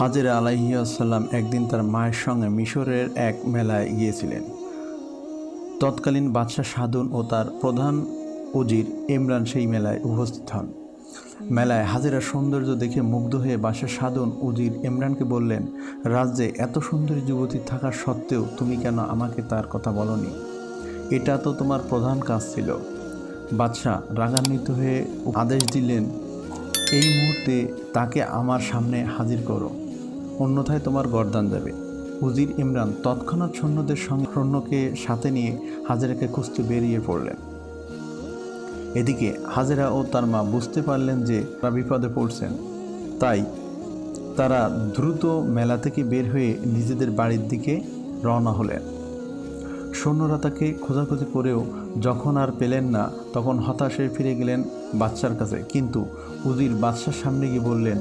হাজেরা আলাইহিয়াসাল্লাম একদিন তার মায়ের সঙ্গে মিশরের এক মেলায় গিয়েছিলেন। তৎকালীন বাদশাহ সাধন ও তার প্রধান উজির ইমরান সেই মেলায় উপস্থিত হন। মেলায় হাজিরা সৌন্দর্য দেখে মুগ্ধ হয়ে বাদশাহ সাধন উজির ইমরানকে বললেন, রাজ্যে এত সুন্দরী যুবতী থাকার সত্ত্বেও তুমি কেন আমাকে তার কথা বলনি? এটা তো তোমার প্রধান কাজ ছিল। বাদশাহ রাগান্বিত হয়ে আদেশ দিলেন, এই মুহূর্তে তাকে আমার সামনে হাজির করো। অন্যথায় তোমার গরদান যাবে উজির ইমরান তৎক্ষণাৎ সৈন্যদের সঙ্গে সৈন্যকে সাথে নিয়ে হাজেরাকে খুঁজতে বেরিয়ে পড়লেন। এদিকে হাজেরা ও তার মা বুঝতে পারলেন যে তারা বিপদে পড়ছেন। তাই তারা দ্রুত মেলা থেকে বের হয়ে নিজেদের বাড়ির দিকে রওনা হলেন। সৈন্যরা তাকে খোঁজাখুঁজি করেও যখন আর পেলেন না, তখন হতাশ হয়ে ফিরে গেলেন বাচ্চার কাছে। কিন্তু উজির বাদশার সামনে গিয়ে বললেন,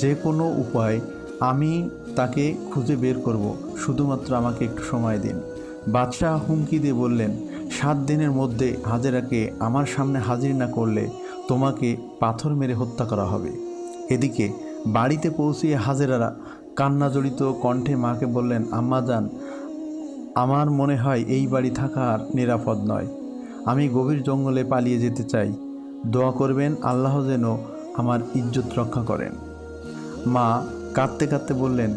যে কোনো উপায় আমি তাকে খুঁজে বের করব, শুধুমাত্র আমাকে একটু সময় দিন। বাদশাহ হুমকি দিয়ে বললেন, সাত দিনের মধ্যে হাজেরাকে আমার সামনে হাজির না করলে তোমাকে পাথর মেরে হত্যা করা হবে। এদিকে বাড়িতে পৌঁছিয়ে হাজেরারা কান্না জড়িত কণ্ঠে মাকে বললেন, আম্মা যান, আমার মনে হয় এই বাড়ি থাকা আর নিরাপদ নয়। আমি গভীর জঙ্গলে পালিয়ে যেতে চাই। দোয়া করবেন, আল্লাহ যেন আমার ইজ্জত রক্ষা করেন। মা কাঁদতে কাঁদতে বললেন,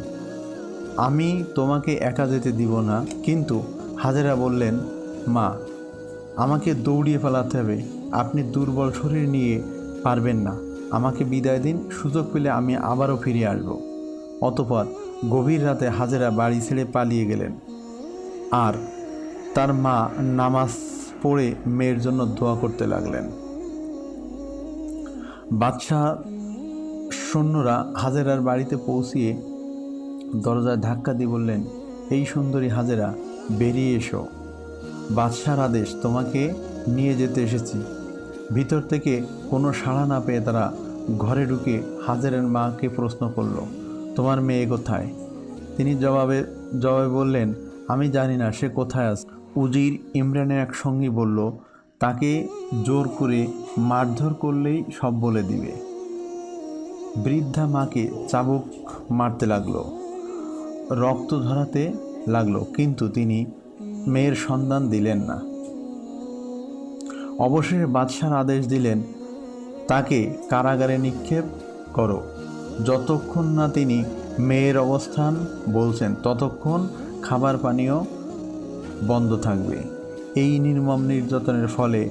আমি তোমাকে একা যেতে দিব না। কিন্তু হাজেরা বললেন, মা, আমাকে দৌড়িয়ে ফেলাতে হবে। আপনি দুর্বল শরীর নিয়ে পারবেন না। আমাকে বিদায় দিন, সুযোগ পেলে আমি আবারও ফিরে আসব। অতপর গভীর রাতে হাজেরা বাড়ি ছেড়ে পালিয়ে গেলেন। আর তার মা নামাজ পড়ে মেয়ের জন্য দোয়া করতে লাগলেন। বাদশাহ সৈন্যরা হাজেরার বাড়িতে পৌঁছিয়ে দরজায় ধাক্কা দিয়ে বললেন, এই সুন্দরী হাজেরা, বেরিয়ে এসো। বাদশার আদেশ, তোমাকে নিয়ে যেতে এসেছি। ভিতর থেকে কোনো সাড়া না পেয়ে তারা ঘরে ঢুকে হাজেরের মাকে প্রশ্ন করল, তোমার মেয়ে কোথায়? তিনি জবাবে জবাবে বললেন, আমি জানি না, সে কোথায় আছে। উজির ইমরানের এক সঙ্গী বলল, তাকে জোর করে মারধর করলেই সব বলে দিবে। বৃদ্ধা মাকে চাবুক মারতে লাগল, রক্ত ধরাতে লাগল, কিন্তু তিনি মেয়ের সন্ধান দিলেন না। অবশেষে বাদশার আদেশ দিলেন, তাকে কারাগারে নিক্ষেপ করো। যতক্ষণ না তিনি মেয়ের অবস্থান বলছেন, ততক্ষণ খাবার পানীয় বন্ধ থাকবে। এই নির্মম নির্যাতনের ফলে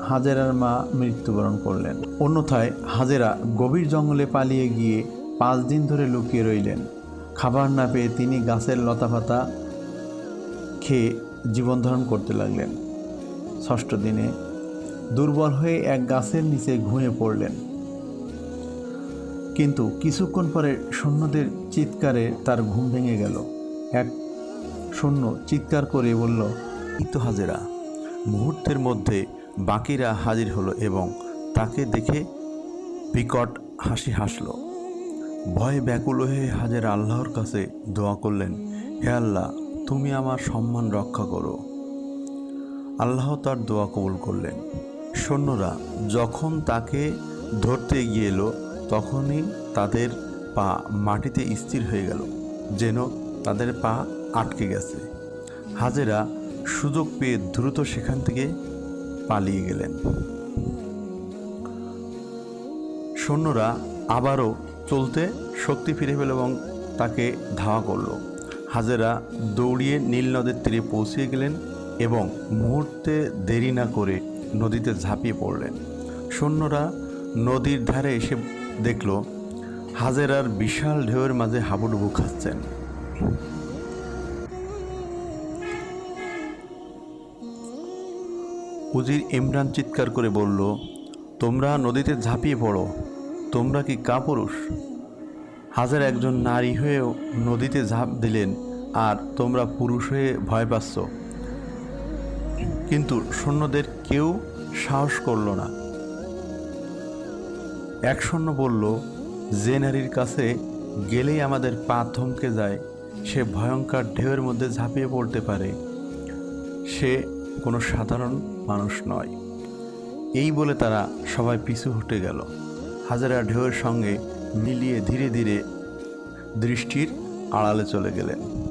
হাজেরার মা মৃত্যুবরণ করলেন। অন্যথায় হাজেরা গভীর জঙ্গলে পালিয়ে গিয়ে পাঁচ দিন ধরে লুকিয়ে রইলেন। খাবার না পেয়ে তিনি গাছের লতাপাতা খেয়ে জীবন ধারণ করতে লাগলেন। ষষ্ঠ দিনে দুর্বল হয়ে এক গাছের নিচে ঘুমিয়ে পড়লেন। কিন্তু কিছুক্ষণ পরে সৈন্যদের চিৎকারে তার ঘুম ভেঙে গেল। এক সৈন্য চিৎকার করে বলল, ইতো হাজেরা, মুহূর্তের মধ্যে বাকিরা হাজির হলো এবং তাকে দেখে বিকট হাসি হাসল। ভয়ে ব্যাকুল হয়ে হাজেরা আল্লাহর কাছে দোয়া করলেন, হে আল্লাহ, তুমি আমার সম্মান রক্ষা করো। আল্লাহ তার দোয়া কবুল করলেন। সৈন্যরা যখন তাকে ধরতে গিয়ে এলো, তখনই তাদের পা মাটিতে স্থির হয়ে গেল, যেন তাদের পা আটকে গেছে। হাজেরা সুযোগ পেয়ে দ্রুত সেখান থেকে পালিয়ে গেলেন। সৈন্যরা আবারও চলতে শক্তি ফিরে পেল এবং তাকে ধাওয়া করল। হাজেরা দৌড়িয়ে নীল নদের তীরে পৌঁছে গেলেন এবং মুহূর্তে দেরি না করে নদীতে ঝাঁপিয়ে পড়লেন। সৈন্যরা নদীর ধারে এসে দেখল, হাজেরার বিশাল ঢেউয়ের মাঝে হাবুডুবু খাচ্ছেন। উজির ইমরান চিৎকার করে বলল, তোমরা নদীতে ঝাঁপিয়ে পড়ো, তোমরা কি কাপুরুষ? হাজার একজন নারী হয়েও নদীতে ঝাঁপ দিলেন, আর তোমরা পুরুষ হয়ে ভয় পাচ্ছ। কিন্তু সৈন্যদের কেউ সাহস করল না। এক সৈন্য বলল, যে নারীর কাছে গেলেই আমাদের পা থমকে যায়, সে ভয়ঙ্কর ঢেউয়ের মধ্যে ঝাঁপিয়ে পড়তে পারে। সে কোনো সাধারণ মানুষ নয়। এই বলে তারা সবাই পিছু হটে গেল। হাজারা ঢেউয়ের সঙ্গে মিলিয়ে ধীরে ধীরে দৃষ্টির আড়ালে চলে গেলেন।